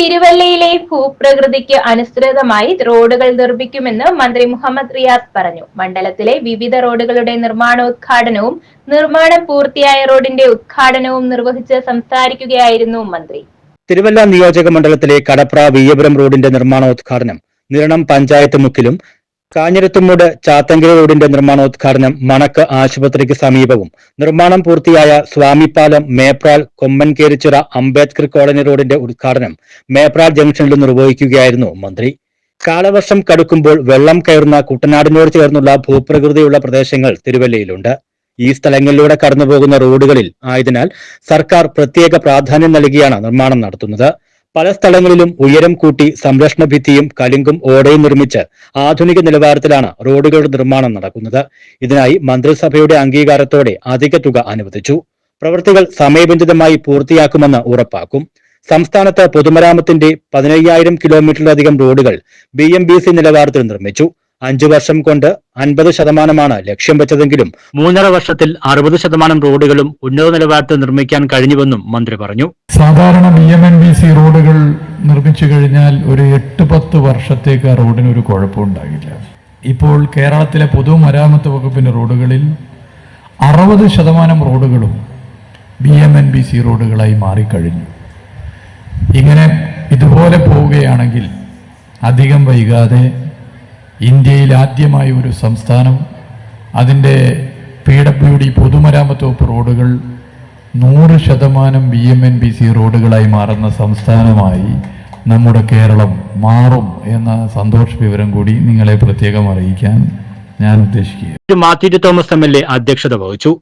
തിരുവല്ലയിലെ ഭൂപ്രകൃതിക്ക് അനുസൃതമായി റോഡുകൾ നിർമ്മിക്കുമെന്ന് മന്ത്രി മുഹമ്മദ് റിയാസ് പറഞ്ഞു. മണ്ഡലത്തിലെ വിവിധ റോഡുകളുടെ നിർമ്മാണോദ്ഘാടനവും നിർമ്മാണം പൂർത്തിയായ റോഡിന്റെ ഉദ്ഘാടനവും നിർവഹിച്ച് സംസാരിക്കുകയായിരുന്നു മന്ത്രി. തിരുവല്ല നിയോജക മണ്ഡലത്തിലെ കടപ്ര വിയ്യപുരം റോഡിന്റെ നിർമ്മാണോദ്ഘാടനം നിരണം പഞ്ചായത്ത് മുക്കിലും കാഞ്ഞിരത്തുമൂട് ചാത്തങ്കര റോഡിന്റെ നിർമ്മാണോദ്ഘാടനം മണക്ക് ആശുപത്രിക്ക് സമീപവും. നിർമ്മാണം പൂർത്തിയായ സ്വാമിപ്പാലം മേപ്രാൽ കൊമ്മൻകേരിച്ചിറ അംബേദ്കർ കോളനി റോഡിന്റെ ഉദ്ഘാടനം മേപ്രാൽ ജംഗ്ഷനിൽ നിർവഹിക്കുകയായിരുന്നു മന്ത്രി. കാലവർഷം കടുക്കുമ്പോൾ വെള്ളം കയറുന്ന കുട്ടനാടിനോട് ചേർന്നുള്ള ഭൂപ്രകൃതിയുള്ള പ്രദേശങ്ങൾ തിരുവല്ലയിലുണ്ട്. ഈ സ്ഥലങ്ങളിലൂടെ കടന്നുപോകുന്ന റോഡുകളിൽ ആയതിനാൽ സർക്കാർ പ്രത്യേക പ്രാധാന്യം നൽകിയാണ് നിർമ്മാണം നടത്തുന്നത്. പല സ്ഥലങ്ങളിലും ഉയരം കൂട്ടി സംരക്ഷണ ഭിത്തിയും കലുങ്കും ഓടയും നിർമ്മിച്ച് ആധുനിക നിലവാരത്തിലാണ് റോഡുകളുടെ നിർമ്മാണം നടക്കുന്നത്. ഇതിനായി മന്ത്രിസഭയുടെ അംഗീകാരത്തോടെ അധിക തുക അനുവദിച്ചു. പ്രവൃത്തികൾ സമയബന്ധിതമായി പൂർത്തിയാക്കുമെന്ന് ഉറപ്പാക്കും. സംസ്ഥാനത്ത് പൊതുമരാമത്തിന്റെ പതിനയ്യായിരം കിലോമീറ്ററിലധികം റോഡുകൾ ബി എം ബി സി നിലവാരത്തിൽ നിർമ്മിച്ചു. അഞ്ചു വർഷം കൊണ്ട് അൻപത് ശതമാനമാണ് ലക്ഷ്യം വെച്ചതെങ്കിലും മൂന്നര വർഷത്തിൽ അറുപത് ശതമാനം റോഡുകളും ഉന്നത നിലവാരത്തിൽ നിർമ്മിക്കാൻ കഴിഞ്ഞുവെന്നും മന്ത്രി പറഞ്ഞു. സാധാരണ B M N B C റോഡുകൾ നിർമ്മിച്ചു കഴിഞ്ഞാൽ ഒരു എട്ട് പത്ത് വർഷത്തേക്ക് ആ റോഡിന് ഒരു കുഴപ്പമുണ്ടാകില്ല ഇപ്പോൾ കേരളത്തിലെ പൊതുമരാമത്ത് വകുപ്പിന്റെ റോഡുകളിൽ അറുപത് ശതമാനം റോഡുകളും B M N B C റോഡുകളായി മാറിക്കഴിഞ്ഞു. ഇങ്ങനെ ഇതുപോലെ പോവുകയാണെങ്കിൽ അധികം വൈകാതെ ഇന്ത്യയിൽ ആദ്യമായി ഒരു സംസ്ഥാനം അതിന്റെ പി ഡബ്ല്യു ഡി പൊതുമരാമത്ത് വകുപ്പ് റോഡുകൾ നൂറ് ശതമാനം B M N B C റോഡുകളായി മാറുന്ന സംസ്ഥാനമായി നമ്മുടെ കേരളം മാറും എന്ന സന്തോഷ വിവരം കൂടി നിങ്ങളെ പ്രത്യേകം അറിയിക്കാൻ ഞാൻ ഉദ്ദേശിക്കുക Mathew Thomas M L A അധ്യക്ഷത വഹിച്ചു.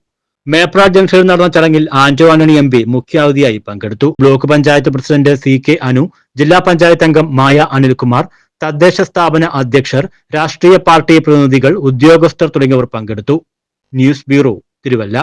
മേപ്ര ജംഗ്ഷനിൽ നടന്ന ചടങ്ങിൽ ആന്റോ ആന്റണി എം പി മുഖ്യാതിഥിയായി പങ്കെടുത്തു. Block panchayat president C K Anu ജില്ലാ പഞ്ചായത്ത് അംഗം മായ അനിൽകുമാർ തദ്ദേശ സ്ഥാപന അധ്യക്ഷർ രാഷ്ട്രീയ പാർട്ടി പ്രതിനിധികൾ ഉദ്യോഗസ്ഥർ തുടങ്ങിയവർ പങ്കെടുത്തു. News bureau Thiruvalla.